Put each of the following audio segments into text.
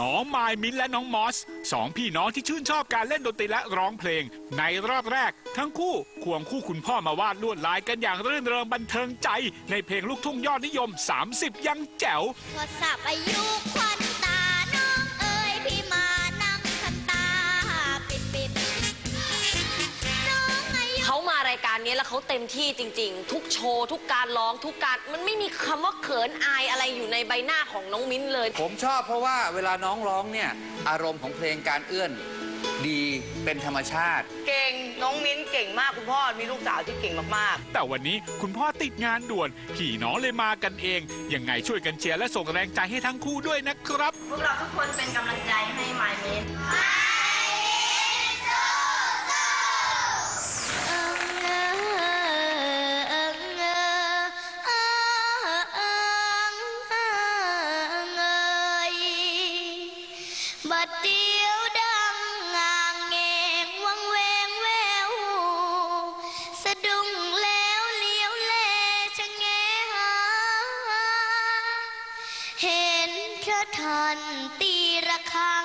น้องมายมินและน้องมอสสองพี่น้องที่ชื่นชอบการเล่นดนตรีและร้องเพลง ในรอบแรก ทั้งคู่ควงคู่คุณพ่อมาวาดลวดลายกันอย่างรื่นเริงบันเทิงใจ ในเพลงลูกทุ่งยอดนิยม 30 ยังแจ๋วโทรศัพท์อายุควัน แล้วเขาเต็มที่จริง ๆ ทุกโชว์ทุกการร้องทุกการมันไม่มีคำว่าเขินอายอะไรอยู่ในใบหน้าของน้องมิ้นเลย ผมชอบเพราะว่าเวลาน้องร้องเนี่ย อารมณ์ของเพลงการเอื้อน ดีเป็นธรรมชาติ เก่งน้องมิ้นเก่งมากคุณพ่อมีลูกสาวที่เก่งมากๆแต่วันนี้คุณพ่อติดงานด่วน ขี่น้องเลยมากันเอง ยังไงช่วยกันเชียร์และส่งแรงใจให้ทั้งคู่ด้วยนะครับ พวกเราทุกคนเป็นกำลังใจให้หมายเมน สะดุงแล้วเลี้ยวเลชะแงหา เห็นพระทันตีระฆัง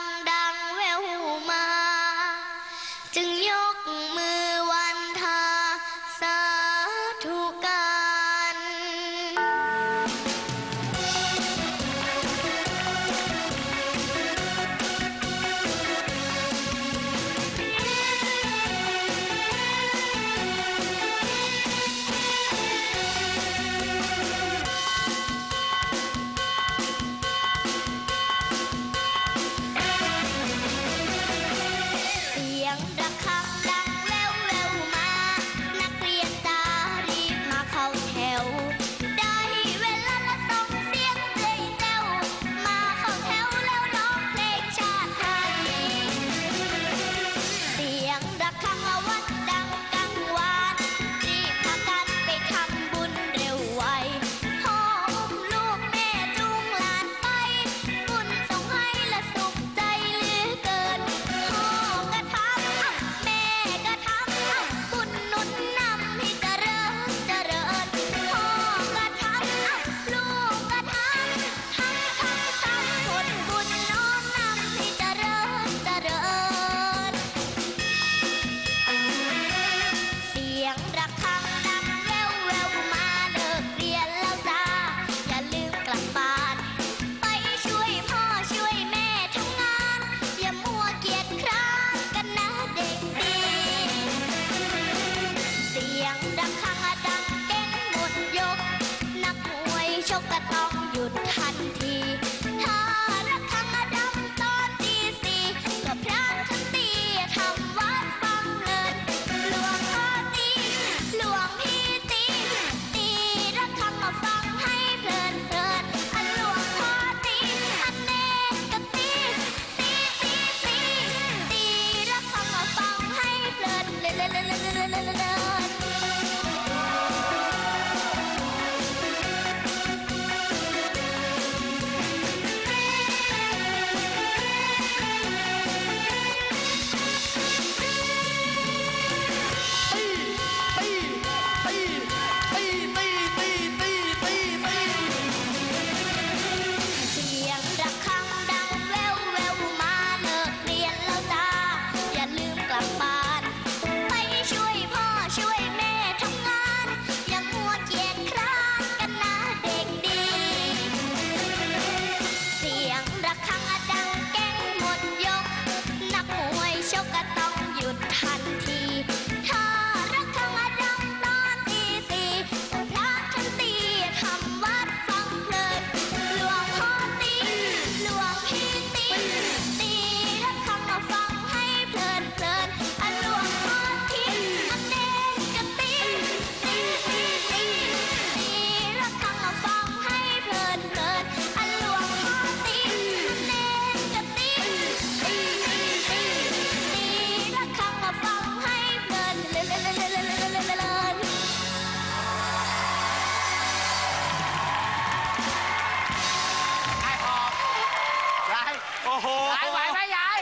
โหยายไหวไหมยาย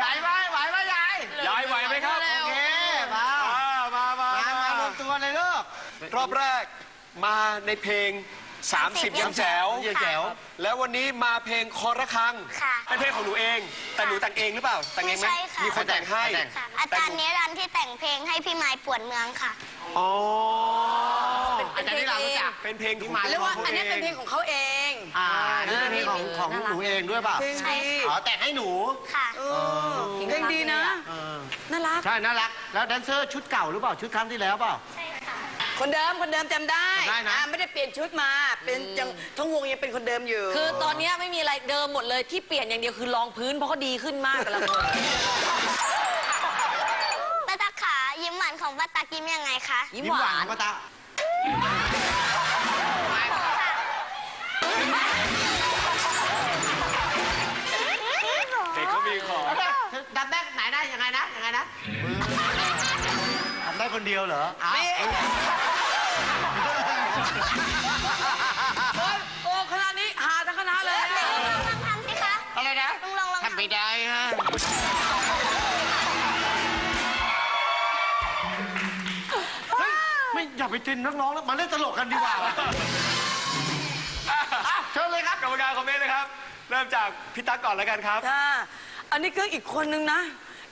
ยายไหวไหหมยายยายไหวไหมครับ โอเค มา มามามามารวมตัวเลยลูกรอบแรกมาในเพลง 30 ยังแจ๋วยังแจ๋ว แล้ววันนี้มาเพลงคอระคัง เป็นเพลงของหนูเอง แต่หนูแต่งเองหรือเปล่า แต่งเองไหมมีคนแต่งให้ อาจารย์นิรันที่แต่งเพลงให้พี่ไม้ปวดเมืองค่ะ อ๋อ อันนี้เรารู้จักเป็นเพลงที่มาเรียกว่าอันนี้เป็นเพลงของเขาเอง อ่านี่เป็นเพลงของของหนูเองด้วยเปล่าเพลงใช่ดีอ๋อแต่งให้หนูค่ะ เออเพลงดีนะ เออน่ารัก ใช่น่ารัก แล้วแดนเซอร์ชุดเก่าหรือเปล่าชุดครั้งที่แล้วเปล่า ใช่ค่ะ คนเดิมคนเดิมจำได้จำได้นะ อ่าไม่ได้เปลี่ยนชุดมา เป็นจังทั้งวงยังเป็นคนเดิมอยู่ คือตอนเนี้ยไม่มีอะไรเดิมหมดเลยที่เปลี่ยนอย่างเดียวคือรองพื้นเพราะเขาดีขึ้นมากแต่ละคน ป้าตักขายิ้มหวานของป้าตักยิ้มยังไงคะ ยิ้มหวานป้าตา มีของดับได้ไหนนะยังไงนะยังไงนะทำได้คนเดียวเหรออ้าวนี่โอ้ยโอ้คณะนี้หาทั้งคณะเลยลองทำสิคะอะไรนะลองลองลองทำไม่ได้ฮะเฮ้ยไม่อย่าไปจินนักร้องแล้วมาเล่นตลกกันดีกว่าอะเชิญเลยครับกรรมการคอมเมนต์นะครับ เริ่มจากพี่ตั๊กก่อนแล้วกันครับค่ะ อันนี้ก็อีกคนนึงนะ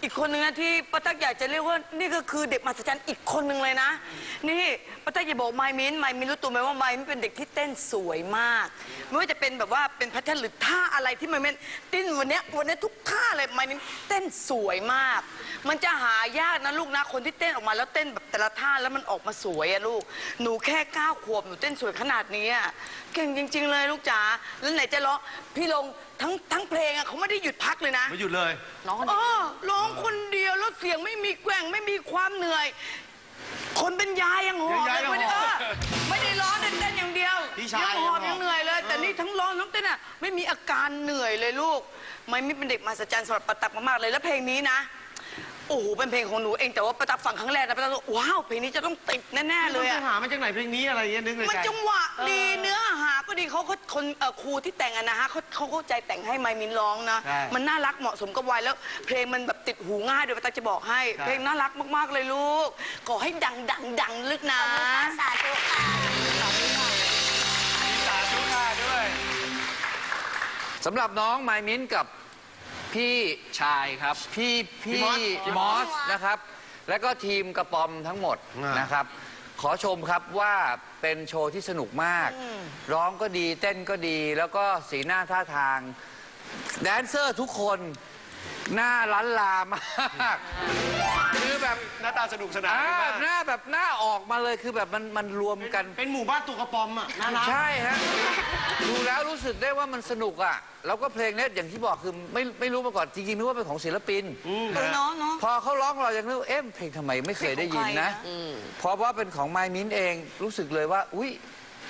อีกคนนึงนะที่ป้าตั๊กอยากจะเรียกว่านี่ก็คือเด็กมหัศจรรย์อีกคนนึงเลยนะ นี่ป้าตั๊กอย่าบอกไมมินไมมินรู้ตัวไหมว่าไมมินเป็นเด็กที่เต้นสวยมาก ไม่ว่าจะเป็นแบบว่าเป็นแพทเทิร์นหรือท่าอะไรที่ไมมินเต้นวันเนี้ยวันเนี้ยทุกท่าเลยไมมินเต้นสวยมาก มันจะหายากนะลูกนะคนที่เต้นออกมาแล้วเต้นแบบแต่ละท่าแล้วมันออกมาสวยอะลูก หนูแค่เก้าขวบหนูเต้นสวยขนาดนี้อะเก่งจริง ๆ เลยลูกจ๋าแล้วไหนจะร้องพี่ลงทั้งทั้งเพลงอะเขาไม่ได้หยุดพักเลยนะไม่หยุดเลยน้องคนเอนี้อร้องคนเดียวแล้วเสียงไม่มีแกว่งไม่มีความเหนื่อย คนเป็นยายยังหอบยายเลยยังไม่ได้หอบเออไม่ได้ร้องเต้นๆอย่างเดียวพี่ชายยังหอบยังหอบยังเหนื่อยเลย แต่นี่ทั้งร้องทั้งเต้นอะไม่มีอาการเหนื่อยเลยลูก ไม่ไม่เป็นเด็กมหัศจรรย์สำหรับปะตักมากๆเลยแล้วเพลงนี้นะ โอ้โหเป็นเพลงของหนูเองแต่ว่าปะตักฟังครั้งแรกนะปะตักบอกว้าวเพลงนี้จะต้องติดแน่ๆเลยไปอะหามาจากไหนเพลงนี้อะไรเงี้ยนึกในมันใจจังหวะดีเนื้อหาก็ดีเขาเขาคนเอ่อครูที่แต่งอะนะฮะเขาเขาเข้าใจแต่งให้ไมมินร้องนะใช่มันน่ารักเหมาะสมกับวัยแล้ว เพลงมันแบบติดหูง่ายด้วยป้าตาจะบอกให้ใช่เพลงน่ารักมากๆเลยลูกขอให้ดังดังดังลึกนะ สาธุค่ะสาธุค่ะด้วย สำหรับน้องไมมิ้นกับ พี่ชายครับ พี่พี่พี่มอสมอสนะครับ แล้วก็ทีมกระป๋อมทั้งหมดอ่านนะครับ ขอชมครับว่าเป็นโชว์ที่สนุกมาก ร้องก็ดีเต้นก็ดี แล้วก็สีหน้าท่าทาง แดนเซอร์ทุกคน หน้าล้านลามาก คือแบบหน้าตาสนุกสนานอ่ามากหน้าแบบหน้าออกมาเลยคือแบบมันมันรวมกัน เป็นหมู่บ้านตุกกระปอมอะน่ารักใช่ฮะดูแล้วรู้สึกได้ว่ามันสนุกอะ แล้วก็เพลงเนี้ยอย่างที่บอกคือไม่ไม่รู้มาก่อนจริงๆนึกว่าเป็นของศิลปิน เออเนาะเนาะ พอเขาร้องเรายังนึกว่าเอ๊ะเพลงทำไมไม่เคยได้ยินนะเพราะว่าเป็นของไมมินเองรู้สึกเลยว่าอุ้ย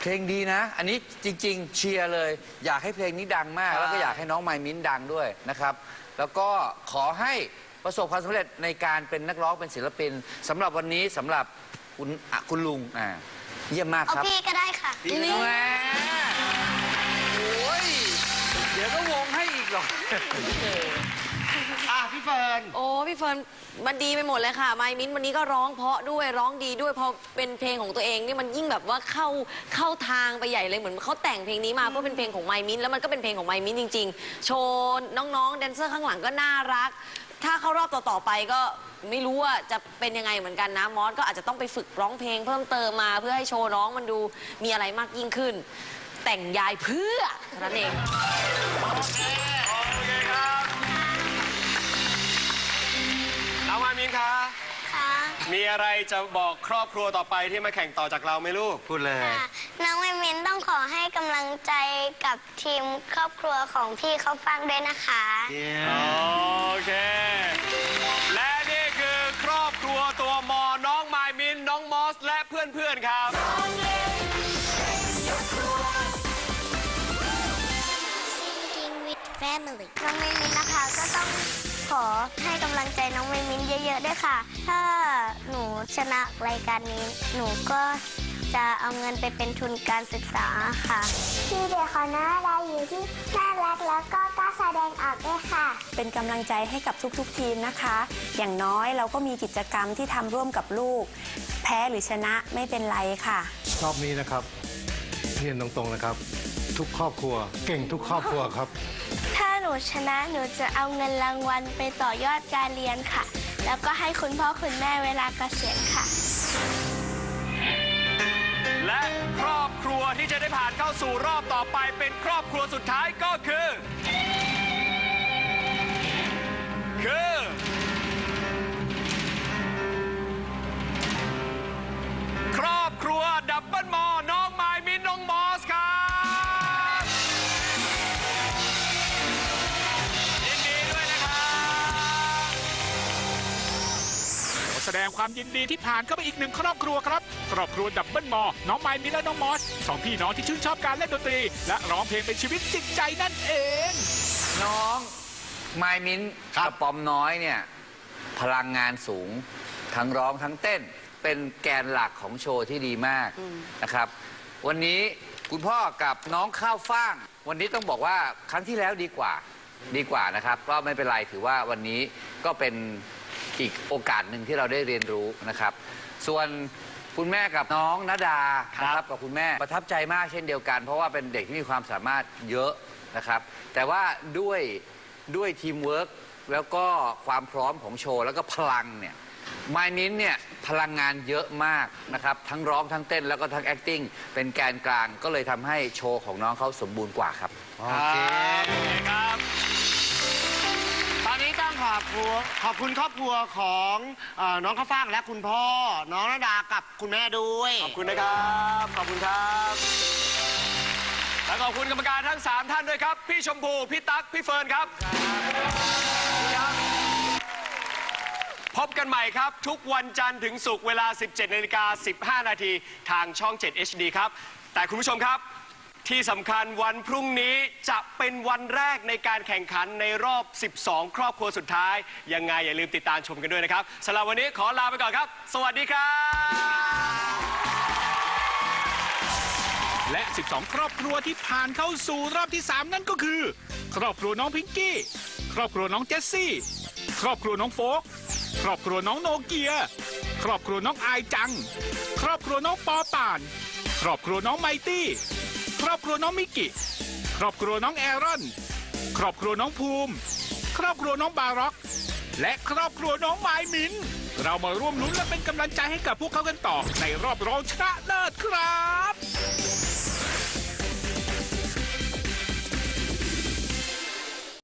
เพลงดีนะ อันนี้จริง ๆ เชียร์เลย อยากให้เพลงนี้ดังมาก แล้วก็อยากให้น้องไมมินดังด้วยนะครับ แล้วก็ขอให้ ประสบความสำเร็จในการเป็นนักร้องเป็นศิลปินสำหรับวันนี้สำหรับคุณอะคุณลุงอ่าเยี่ยมมากเอาครับพี่ก็ได้ค่ะ นี่แหละโอ้ยเดี๋ยวก็วงให้อีกหรอก อะพี่เฟิร์น โอ้พี่เฟิร์นมันดีไปหมดเลยค่ะไมมินวันนี้ก็ร้องเพราะด้วยร้องดีด้วยพอเป็นเพลงของตัวเองนี่มันยิ่งแบบว่าเข้าเข้าทางไปใหญ่เลยเหมือนเขาแต่งเพลงนี้มาเพื่อเป็นเพลงของไมมินแล้วมันก็เป็นเพลงของไมมินจริง ๆ โชว์น้องๆแดนเซอร์ข้างหลังก็น่ารัก ถ้าเข้ารอบต่อๆไปก็ไม่รู้ว่าจะเป็นยังไงเหมือนกันนะมอสก็อาจจะต้องไปฝึกร้องเพลงเพิ่มเติมมาเพื่อให้โชว์น้องมันดูมีอะไรมากยิ่งขึ้น แต่งยายเพื่อเท่านั้นเอง โอเคครับน้องมามินคะ มีอะไรจะบอกครอบครัวต่อไปที่มาแข่งต่อจากเราไหมลูก พูดเลย ค่ะน้องไมมินต้องขอให้กำลังใจกับทีมครอบครัวของพี่เขาฟังด้วยนะคะ โอเค และนี่คือครอบครัวตัวมอ น้องมายมิน น้องมอส และเพื่อนๆครับ Singing with Family น้องไมมินนะคะก็ต้อง ขอให้กำลังใจน้องไมมินเยอะๆด้วยค่ะ ถ้าหนูชนะรายการนี้ หนูก็จะเอาเงินไปเป็นทุนการศึกษาค่ะ พี่เด็กเขาน่ารักอยู่ที่น่ารักแล้วก็กล้าแสดงออกด้วยค่ะ เป็นกำลังใจให้กับทุกๆทีมนะคะ อย่างน้อยเราก็มีกิจกรรมที่ทำร่วมกับลูก แพ้หรือชนะไม่เป็นไรค่ะ รอบนี้นะครับเรียนตรงๆนะครับ ทุกครอบครัว เก่งทุกครอบครัวครับถ้าห นูชนะหนูจะเอาเงินรางวัลไปต่อยอดการเรียนค่ะ แล้วก็ให้คุณพ่อคุณแม่เวลาเกษียณค่ะ และครอบครัวที่จะได้ผ่านเข้าสู่รอบต่อไปเป็นครอบครัวสุดท้ายก็คือ คือ ดงความยินดีที่ผ่านเข้าไปอีกหนึ่งครอบครัวครับครอบครัวดับเบิลมอ น้องไมมินและน้องมอสสองพี่น้องที่ชื่นชอบการเล่นดนตรี และร้องเพลงเป็นชีวิตจิตใจนั่นเอง น้องไมายมิ้นกับปอมน้อยเนี่ยพลังงานสูง ทั้งร้องทั้งเต้นเป็นแกนหลักของโชว์ที่ดีมากนะครับ วันนี้คุณพ่อกับน้องข้าวฟ่าง วันนี้ต้องบอกว่าครั้งที่แล้วดีกว่าดีกว่านะครับ ก็ไม่เป็นไรถือว่าวันนี้ก็เป็น อีกโอกาสหนึ่งที่เราได้เรียนรู้นะครับ ส่วนคุณแม่กับน้องนดานะครับกับคุณแม่ประทับใจมากเช่นเดียวกัน เพราะว่าเป็นเด็กที่มีความสามารถเยอะนะครับ แต่ว่าด้วยด้วยทีมเวิร์กแล้วก็ความพร้อมของโชว์ แล้วก็พลังเนี่ยมายมินเนี่ยพลังงานเยอะมากนะครับ ทั้งร้องทั้งเต้นแล้วก็ทั้ง acting เป็นแกนกลางก็เลยทำให้โชว์ของน้องเขาสมบูรณ์กว่าครับ โอเคครับตอนนี้ต้อง ขอบครัวขอบคุณครอบครัวของเออน้องข้าวฟ่างและคุณพ่อ น้องนาดากับคุณแม่ด้วย ขอบคุณนะครับ ขอบคุณครับ และขอบคุณกรรมการทั้ง 3 ท่านด้วยครับ พี่ชมพู พี่ตั๊ก พี่เฟิร์นครับ พบกันใหม่ครับ ทุกวันจันทร์ถึงศุกร์เวลา 17นาฬิกา15 นาทีทางช่อง 7 HD ครับ แต่คุณผู้ชมครับ ที่สำคัญวันพรุ่งนี้จะเป็นวันแรกในการแข่งขันในรอบ 12 ครอบครัวสุดท้าย ยังไงอย่าลืมติดตามชมกันด้วยนะครับสำหรับวันนี้ขอลาไปก่อนครับ สวัสดีครับ และ 12 ครอบครัวที่ผ่านเข้าสู่รอบที่ 3 นั่นก็คือ ครอบครัวน้องพิงกี้ ครอบครัวน้องเจสซี่ ครอบครัวน้องโฟก ครอบครัวน้องโนเกีย ครอบครัวน้องอายจัง ครอบครัวน้องปอป่าน ครอบครัวน้องไมตี้ ครอบครัวน้องมิกิ ครอบครัวน้องแอรอน ครอบครัวน้องภูมิ ครอบครัวน้องบาร็อก และครอบครัวน้องไมายมิน เรามาร่วมลุ้นและเป็นกำลังใจให้กับพวกเขากันต่อในรอบรองชนะเลิศครับ